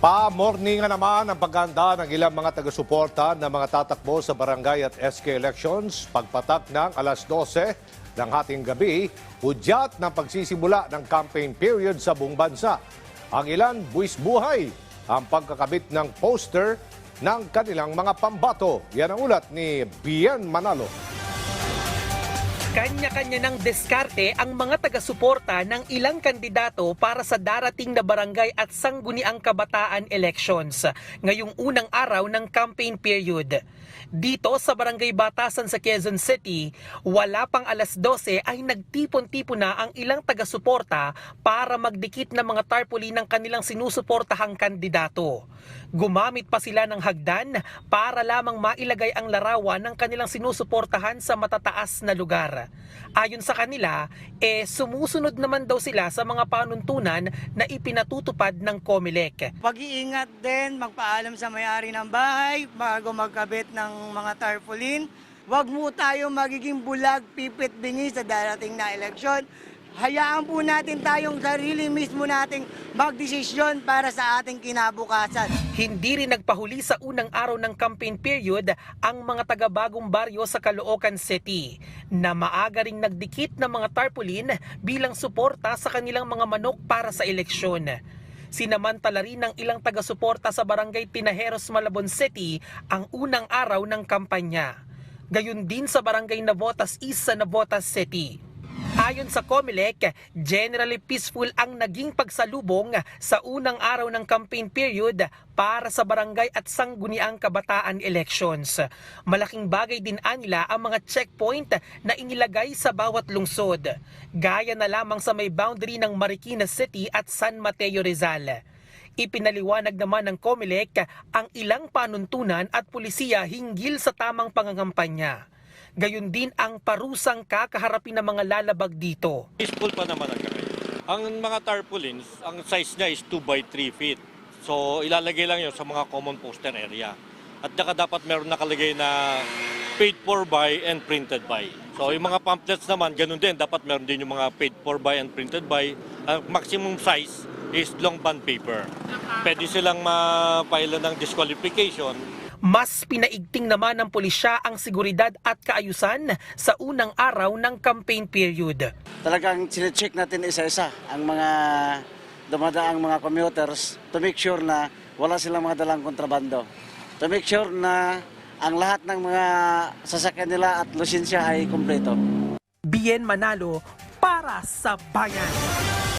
Pa-morning naman ang paghanda ng ilang mga taga-suporta ng mga tatakbo sa barangay at SK elections pagpatak ng alas 12 ng hating gabi, hudyat ng pagsisimula ng campaign period sa buong bansa. Ang ilan buwis buhay ang pagkakabit ng poster ng kanilang mga pambato. Yan ang ulat ni Bien Manalo. Kanya-kanya ng diskarte ang mga taga-suporta ng ilang kandidato para sa darating na barangay at sangguniang kabataan elections ngayong unang araw ng campaign period. Dito sa Barangay Batasan sa Quezon City, wala pang alas 12 ay nagtipon-tipon na ang ilang taga-suporta para magdikit ng mga tarpaulin ng kanilang sinusuportahang kandidato. Gumamit pa sila ng hagdan para lamang mailagay ang larawan ng kanilang sinusuportahan sa matataas na lugar. Ayon sa kanila, eh sumusunod naman daw sila sa mga panuntunan na ipinatutupad ng COMELEC. Pag-iingat din, magpaalam sa may-ari ng bahay bago magkabit ng mga tarpaulin. Huwag mo tayo magiging bulag, pipit bingi sa darating na eleksyon. Hayaan po natin tayong sarili mismo nating magdesisyon para sa ating kinabukasan. Hindi rin nagpahuli sa unang araw ng campaign period ang mga taga-bagong baryo sa Caloocan City na maaga ring nagdikit ng mga tarpaulin bilang suporta sa kanilang mga manok para sa eleksyon. Sinamantala rin ng ilang taga-suporta sa barangay Tinajeros, Malabon City ang unang araw ng kampanya. Gayon din sa barangay Navotas East sa Navotas City. Ayon sa COMELEC, generally peaceful ang naging pagsalubong sa unang araw ng campaign period para sa barangay at sangguniang kabataan elections. Malaking bagay din anila ang mga checkpoint na inilagay sa bawat lungsod, gaya na lamang sa may boundary ng Marikina City at San Mateo Rizal. Ipinaliwanag naman ng COMELEC ang ilang panuntunan at pulisiya hinggil sa tamang pangangampanya. Gayon din ang parusang kakaharapin ng mga lalabag dito. Peaceful pa naman ang kami. Ang mga tarpaulins, ang size niya is 2 by 3 feet. So ilalagay lang yun sa mga common poster area. At saka dapat meron nakalagay na paid for by and printed by. So yung mga pamphlets naman, ganun din. Dapat meron din yung mga paid for by and printed by. Ang maximum size is long bond paper. Pwede silang mapailan ng disqualification Mas pinaigting naman ng pulisya ang seguridad at kaayusan sa unang araw ng campaign period. talagang sinecheck natin isa-isa ang mga dumadaang mga commuters to make sure na wala silang mga dalang kontrabando. To make sure na ang lahat ng mga sasakyan nila at lisensya ay kumpleto. Bien Manalo para sa bayan.